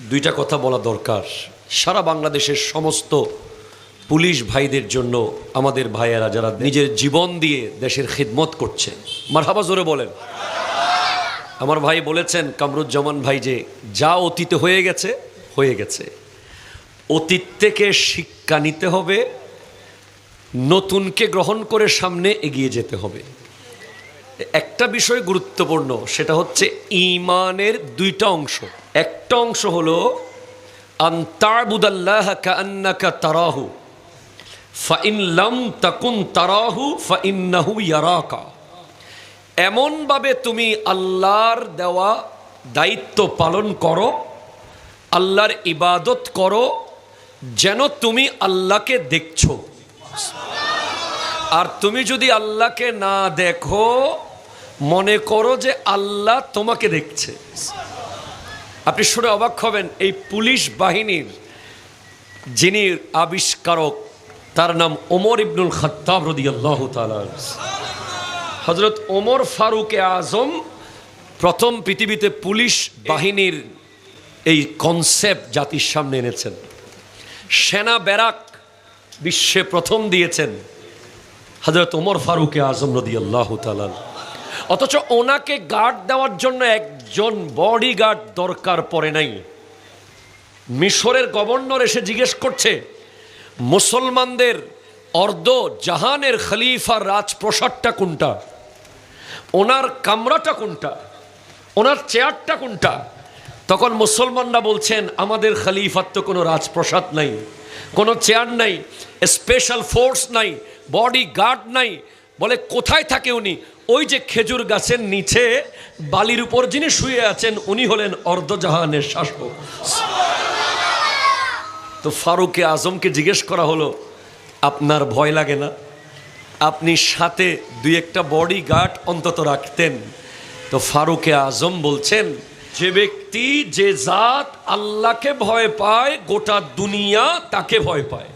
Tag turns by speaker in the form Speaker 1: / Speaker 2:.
Speaker 1: দুইটা কথা বলা দরকার। সারা বাংলাদেশের সমস্ত পুলিশ ভাইদের জন্য আমাদের ভাইয়েরা যারা নিজের জীবন দিয়ে দেশের খিদমত করছে, মারহাবা জোরে বলেন। আমার ভাই বলেছেন, কামরুজ্জামান ভাই যে যা অতীতে হয়ে গেছে হয়ে গেছে। অতীত থেকে শিক্ষা নিতে হবে, নতুনকে গ্রহণ করে সামনে এগিয়ে যেতে হবে। একটা বিষয় গুরুত্বপূর্ণ, সেটা হচ্ছে ইমানের দুইটা অংশ। একটা অংশ হলো তারাহু, ফাইন লাম তাকুন তারাহু ফাইন্নাহু ইয়ারাকা। এমনভাবে তুমি আল্লাহর দেওয়া দায়িত্ব পালন করো, আল্লাহর ইবাদত করো, যেন তুমি আল্লাহকে দেখছ। আর তুমি যদি আল্লাহকে না দেখো মনে করো যে আল্লাহ তোমাকে দেখছে। আপনি শুনে অবাক হবেন, এই পুলিশ বাহিনীর যিনি আবিষ্কারক, তার নাম ওমর ইবনুল খত্তাব রদিয়াল্লাহ তাআলা। হজরত ওমর ফারুক আজম প্রথম পৃথিবীতে পুলিশ বাহিনীর এই কনসেপ্ট জাতির সামনে এনেছেন। সেনা ব্যারাক বিশ্বে প্রথম দিয়েছেন হজরত ওমর ফারুক আজম রদি আল্লাহ তালাল অথচ ওনাকে গার্ড দেওয়ার জন্য একজন বডি গার্ড দরকার পড়ে নাই। মিশরের গভর্নর এসে জিজ্ঞেস করছে, মুসলমানদের অর্ধ জাহানের খলিফার রাজপ্রসাদটা কোনটা? ওনার কামরাটা কোনটা? ওনার চেয়ারটা কোনটা? তখন মুসলমানরা বলছেন, আমাদের খলিফার তো কোনো রাজপ্রসাদ নাই, কোনো চেয়ার নাই স্পেশাল ফোর্স নাই বডি গার্ড নাই বলে, কোথায় থাকে উনি? ওই যে খেজুর গাছের নিচে বালির উপর যিনি শুয়ে আছেন, উনি হলেন অর্ধজাহানের শাসক। তো ফারুকে আজমকে জিজ্ঞেস করা হলো, আপনার ভয় লাগে না? আপনি সাথে দুই একটা বডি গার্ড অন্তত রাখতেন। তো ফারুকে আজম বলছেন, যে ব্যক্তি, যে জাত আল্লাহকে ভয় পায়, গোটা দুনিয়া তাকে ভয় পায়।